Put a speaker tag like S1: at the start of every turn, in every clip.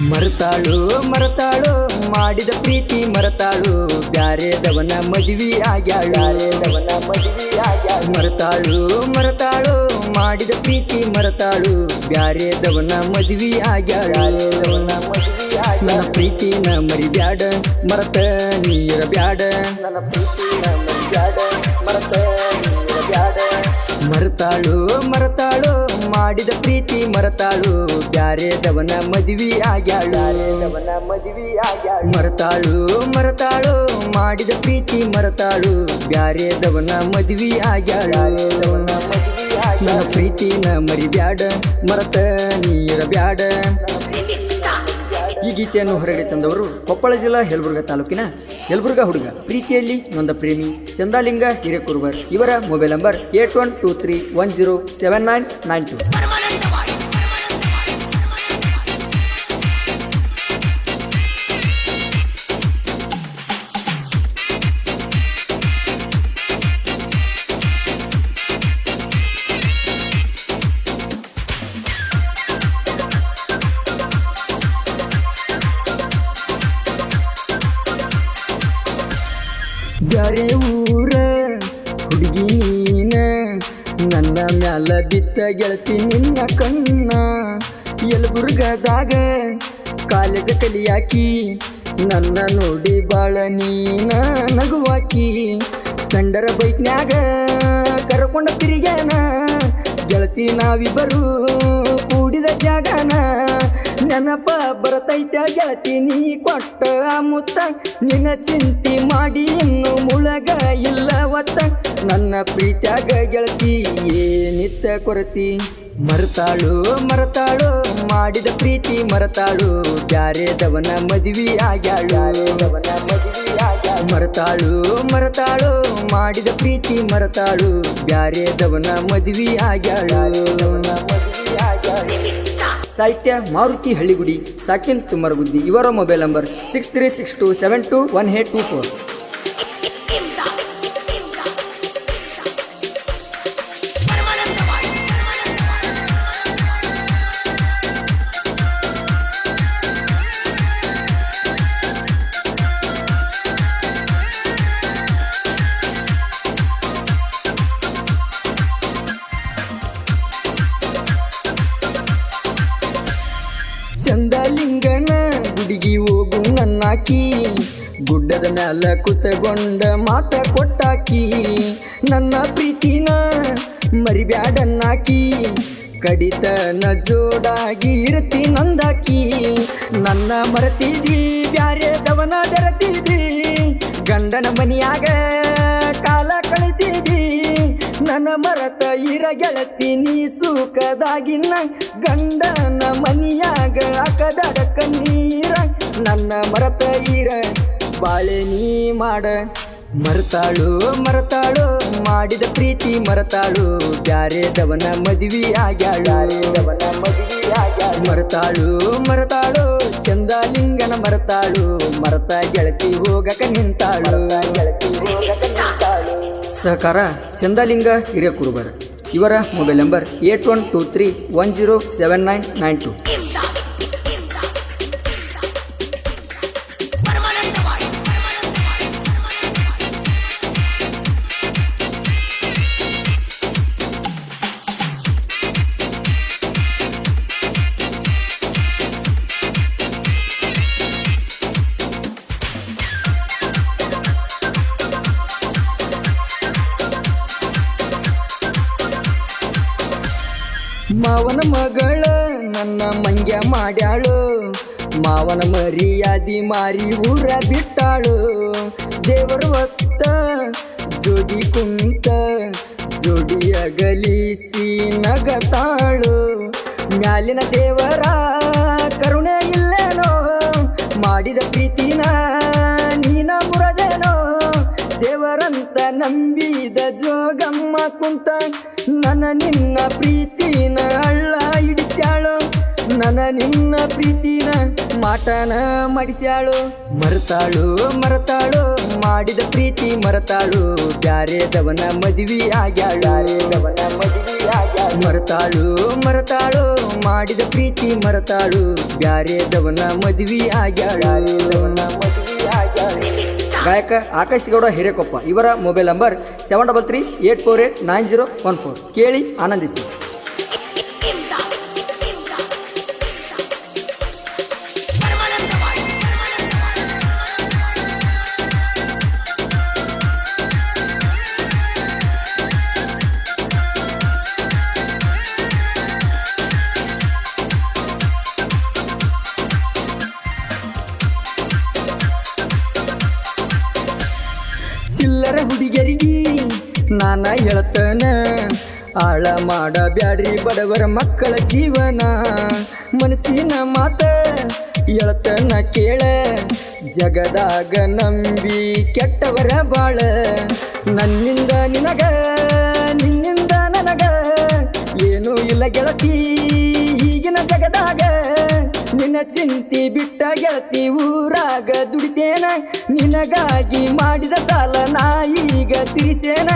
S1: ಮರತಾಳು ಮರತಾಳು, ಮಾಡಿದ ಪ್ರೀತಿ ಮರತಾಳು. ಬ್ಯಾರೆದವನ ಮದುವೆ ಆಗ್ಯಾಳು. ಬ್ಯಾರೆದವನ ಮದುವೆ ಆಗ್ಯಾಳು. ಮರತಾಳು ಮರತಾಳು, ಮಾಡಿದ ಪ್ರೀತಿ ಮರತಾಳು. ಬ್ಯಾರೆದವನ ಮದುವೆ ಆಗ್ಯಾಳು. ಬ್ಯಾರೆದವನ ಮದುವೆ ನನ್ನ ಪ್ರೀತಿನ ಮರಿಬ್ಯಾಡ, ಮರತ ನೀರ ಬ್ಯಾಡ ನನ್ನ ಪ್ರೀತಿನ ಮರಿಬ್ಯಾಡ, ಮರತ ನೀರ ಬ್ಯಾಡ ಮರತಾಳು ಮರತಾಳು ಮಾಡಿದ ಪ್ರೀತಿ ಮರತಾಳು. ಬ್ಯಾರೆದವನ ಮದ್ವಿ ಆಗ್ಯಾಳು. ಬ್ಯಾರೆದವನ ಮದುವೆ ಆಗ್ಯಾಳು ಮರತಾಳು ಮರತಾಳು, ಮಾಡಿದ ಪ್ರೀತಿ ಮರತಾಳು. ಬ್ಯಾರೆ ದವನ ಮದುವಿ ಬ್ಯಾರೆದವನ ಮದುವೆ. ನನ್ನ ಪ್ರೀತಿನ ಮರಿಬ್ಯಾಡ, ಮರತ ನೀರ ಬ್ಯಾಡ ಈ ಗೀತೆಯನ್ನು ಹೊರಗಡೆ ತಂದವರು ಕೊಪ್ಪಳ ಜಿಲ್ಲಾ ಯಲಬುರ್ಗಾ ತಾಲೂಕಿನ ಯಲಬುರ್ಗಾ ಹುಡುಗ. ಪ್ರೀತಿಯಲ್ಲಿ ನೊಂದ ಪ್ರೇಮಿ ಚಂದಾಲಿಂಗ ಹಿರೇಕುರ್ಬರ್ ಇವರ mobile number eight one two three one zero seven nine nine two. ಬ್ಯಾರೆ ಊರ ಹುಡುಗಿ ನೀನ ನನ್ನ ಮ್ಯಾಲ ಬಿತ್ತ ಗೆಳತಿ ನಿನ್ನ ಕಣ್ಣ. ಯಲಬುರ್ಗದಾಗ ಕಾಲೇಜ ಕಲಿಯಾಕಿ ನನ್ನ ನೋಡಿ ಬಾಳ ನೀನ ನಗುವಾಕಿ ಸ್ಪೆಂಡರ ಬೈಕ್ನ್ಯಾಗ ಕರ್ಕೊಂಡ ತಿರುಗ್ಯಾನ, ಗೆಳತಿ ನಾವಿಬ್ಬರು ಕೂಡಿದ ಜಾಗನ. ನೆನಪ ಬರತೈತ ಗೆಳತಿ, ನೀ ಕೊಟ್ಟ ಮುತ್ತ. ನಿನ್ನ ಚಿಂತೆ ಮಾಡಿ ಇನ್ನು ಮುಳಗ ಇಲ್ಲ ಒತ್ತ ನನ್ನ ಪ್ರೀತ್ಯಾಗ ಗೆಳತಿ ಏನಿತ್ತ ಕೊರತಿ. ಮರತಾಳು ಮರತಾಳು, ಮಾಡಿದ ಪ್ರೀತಿ ಮರತಾಳು. ಬ್ಯಾರೆದವನ ಮದುವೆ ಆಗ್ಯಾಳು. ಮರತಾಳು ಮರತಾಳು, ಮಾಡಿದ ಪ್ರೀತಿ ಮರತಾಳು. ಬ್ಯಾರೆದವನ ಮದುವೆ ಆಗ್ಯಾಳು. ಸಾಹಿತ್ಯ ಮಾರುತಿ ಹಳ್ಳಿಗುಡಿ, ಸಾಕಿನ್ ತುಮ್ಮರಗುದ್ದಿ ಇವರ mobile number six three six two seven two one eight two four ಚಂದಲಿಂಗನ ಗುಡಿಗಿ ಹೋಗು ನನ್ನಾಕಿ. ಗುಡ್ಡದ ಮ್ಯಾಲ ಕುತಗೊಂಡ ಮಾತ ಕೊಟ್ಟಾಕಿ. ನನ್ನ ಪ್ರೀತಿನ ಮರಿಬ್ಯಾಡನ್ನಾಕಿ. ಕಡಿತನ ಜೋಡಾಗಿ ಇರ್ತಿ ನಂದಾಕಿ. ನನ್ನ ಮರತಿದಿ ಬ್ಯಾರೆ ದವನ ಬೆರತಿದಿ ಗಂಡನ ಮನಿಯಾಗ ಮರತ ಇರ ಗೆಳತಿ ನೀ ಸುಖದಾಗಿನ ಗಂಡನ ಮನಿಯಾಗ ಅಕದಡಕ ನೀರ. ನನ್ನ ಮರತ ಇರ, ಬಾಳೆ ನೀ ಮಾಡ. ಮರತಾಳು ಮರತಾಳು, ಮಾಡಿದ ಪ್ರೀತಿ ಮರತಾಳು. ಬ್ಯಾರೆದವನ ಮದುವೆ ಆಗ್ಯಾಳು ಬ್ಯಾರೆದವನ ಮದುವೆ ಆಗ್ಯಾಳ. ಮರತಾಳು ಮರತಾಳು ಚಂದಾಲಿಂಗನ ಮರತಾಳು. ಮರತ ಗೆಳತಿ ಹೋಗಕ ನಿಂತಾಳು. ಸಹಕಾರ ಚಂದಲಿಂಗ ಹಿರೇಕುರುಬರ್. ಇವರ mobile number eight one two three one zero seven nine nine two. ಮಾವನ ಮಗಳ ನನ್ನ ಮಂಗ್ಯ ಮಾಡ್ಯಾಳು. ಮಾವನ ಮರ್ಯಾದಿ ಮಾರಿ ಊರ ಬಿಟ್ಟಾಳು. ದೇವರ ಒತ್ತ ಜೋಡಿ ಕುಂತ ಜೋಡಿ ಅಗಲಿಸಿ ನಗತಾಳು. ಮ್ಯಾಲಿನ ದೇವರ ಕರುಣೆ ಇಲ್ಲೇನೋ, ಮಾಡಿದ ಪ್ರೀತಿನ ನೀನ ಮುರದೇನೋ. ದೇವರಂತ ನಂಬಿದ ಜೋಗಮ್ಮ ಕುಂತ ನನ್ನ ನಿನ್ನ ಪ್ರೀತಿನ ಅಳ್ಳ ಹಿಡಿಸ್ಯಾಳು. ನನ್ನ ನಿನ್ನ ಪ್ರೀತಿನ ಮಾಟನ ಮಾಡಿಸ್ಯಾಳು. ಮರತಾಳು ಮರತಾಳು. ಮಾಡಿದ ಪ್ರೀತಿ ಮರತಾಳು. ಮದುವೆ ಆಗ್ಯಾಳು. ಬ್ಯಾರೆದವನ ಮದುವೆ ಆಗ್ಯಾಳು. ಮರತಾಳು ಮರತಾಳು. ಮಾಡಿದ ಪ್ರೀತಿ ಮರತಾಳು. ಬ್ಯಾರೆದವನ ಮದುವೆ ಆಗ್ಯಾಳು. ಗಾಯಕ ಆಕಾಶ್ ಗೌಡ ಹಿರೇಕೊಪ್ಪ. ಇವರ mobile number seven double three eight four eight nine zero one four ಕೇಳಿ ಆನಂದಿಸಿ. ಚಿಲ್ಲರ ಹುಡುಗರಿಗೆ ನಾನ ಹೇಳ್ತನ. ಆಳ ಮಾಡಬ್ಯಾಡ್ರಿ ಬಡವರ ಮಕ್ಕಳ ಜೀವನ. ಮನಸ್ಸಿನ ಮಾತ ಹೇಳ್ತನ ಕೇಳ. ಜಗದಾಗ ನಂಬಿ ಕೆಟ್ಟವರ ಬಾಳ. ನನ್ನಿಂದ ನಿನಗ, ನಿನ್ನಿಂದ ನನಗ. ಏನೂ ಇಲ್ಲ ಗೆಳತಿ, ಈಗಿನ ಜಗದಾಗ. ನಿನ್ನ ಚಿಂತಿ ಬಿಟ್ಟ ಗೆಳತಿ ಊರಾಗ ದುಡಿತೇನ? ನಿನಗಾಗಿ ಮಾಡಿದ ಸಾಲ ನಾ ಈಗ ತಿರಿಸೇನ?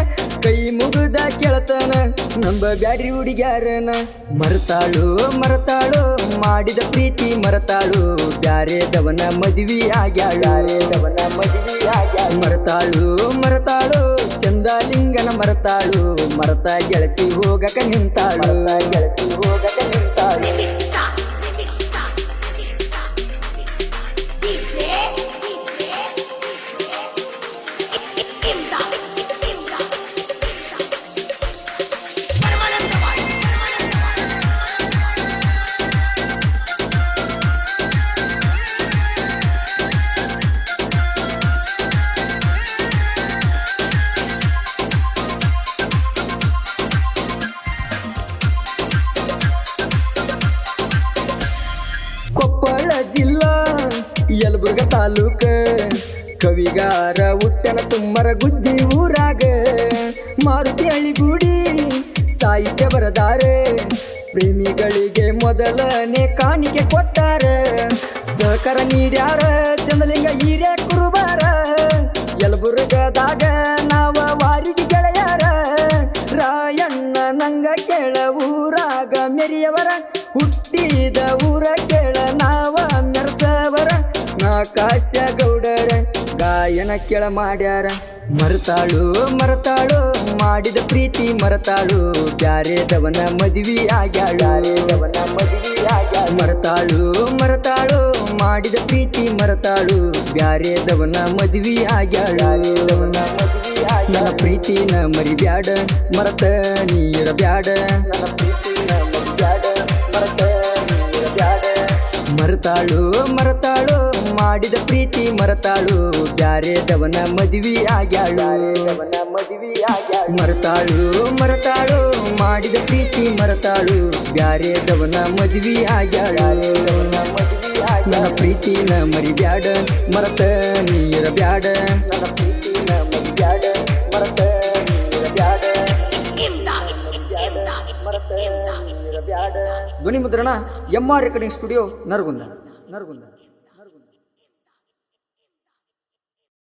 S1: ಕೈ ಮುಗಿದ ಕೆಳತನ ನಂಬ ಬ್ಯಾಡ್ರಿ ಹುಡುಗ್ಯಾರನ. ಮರತಾಳು ಮರತಾಳು, ಮಾಡಿದ ಪ್ರೀತಿ ಮರತಾಳು. ಬ್ಯಾರೆದವನ ಮದ್ವಿ ಆಗ್ಯಾಳದವನ ಮದ್ವಿ ಆಗ್ಯಾಳ. ಮರತಾಳು ಮರತಾಳು ಚಂದಲಿಂಗನ ಮರತಾಳು. ಮರತ ಗೆಳತಿ ಹೋಗಕ ನಿಂತಾಳು. ಗೆಳತಿ ಹೋಗಕ ನಿಂತಾಳು. ಜಿಲ್ಲಾ, ಯಲಬುರ್ಗ ತಾಲೂಕ. ಕವಿಗಾರ ಹುಟ್ಟನ ತುಮ್ಮರ ಗುದ್ದಿ ಊರಾಗ. ಮಾರುತಿ ಹಳ್ಳಿಗೂಡಿ ಸಾಹಿತ್ಯ ಬರದಾರೆ. ಪ್ರೇಮಿಗಳಿಗೆ ಮೊದಲನೇ ಕಾಣಿಕೆ ಕೊಟ್ಟಾರ. ಸಹಕಾರ ನೀಡ್ಯಾರ ಚಂದಲಿಂಗ ಹಿರಿಯ ಕುರುಬಾರ. ಯಲಬುರ್ಗದಾಗ ನಾವ ವಾರಿಗೆ ಗೆಳೆಯಾರ. ರಾಯಣ್ಣ ನಂಗ ಕೆಳ ಊರಾಗ, ಮೆರಿಯವರ ಹುಟ್ಟಿದ ಊರ ಕೇಳ ನಾಕಾಶ ಗೌಡರ ಗಾಯನ ಕೆಳ ಮಾಡ್ಯಾರ. ಮರತಾಳು ಮರತಾಳು, ಮಾಡಿದ ಪ್ರೀತಿ ಮರತಾಳು. ಬ್ಯಾರೆದವನ ಮದ್ವಿ ಆಗ್ಯಾಳದವನ ಮದುವೆ ಆಗ್ಯಾಳ. ಮರತಾಳು ಮರತಾಳು, ಮಾಡಿದ ಪ್ರೀತಿ ಮರತಾಳು. ಬ್ಯಾರೆ ದವನ ಆಗ್ಯಾಳದವನ ಮದ್ವಿ ನನ್ನ ಪ್ರೀತಿನ ಮರಿಬ್ಯಾಡ, ಮರತ ನೀರ ಬ್ಯಾಡ ನನ್ನ ಪ್ರೀತಿನ ಮರಿಬ್ಯಾಡ, ಮರತ ನೀರ ಬ್ಯಾಡ ಮರತಾಳು ಮರತಾಳು ಮಾಡಿದ ಪ್ರೀತಿ ಮರತಾಳು. ಬ್ಯಾರೆದವನ ಮದ್ವಿ ಆಗ್ಯಾಳದವನ ಮದ್ವಿ ಆಗ್ಯಾಳ. ಮರತಾಳು ಮರತಾಳು, ಮಾಡಿದ ಪ್ರೀತಿ ಮರತಾಳು. ಬ್ಯಾರೆದವನ ಮದ್ವಿ ಮದುವೆ ಮದ್ವಿ ನನ್ನ ಪ್ರೀತಿನ ಮರಿಬ್ಯಾಡ, ಮರತ ನೀರ ಬ್ಯಾಡ ನನ್ನ ಪ್ರೀತಿನ ಮರತ ಧ್ವನಿ ಮುದ್ರಣ M R recording studio Naragund. Naragund.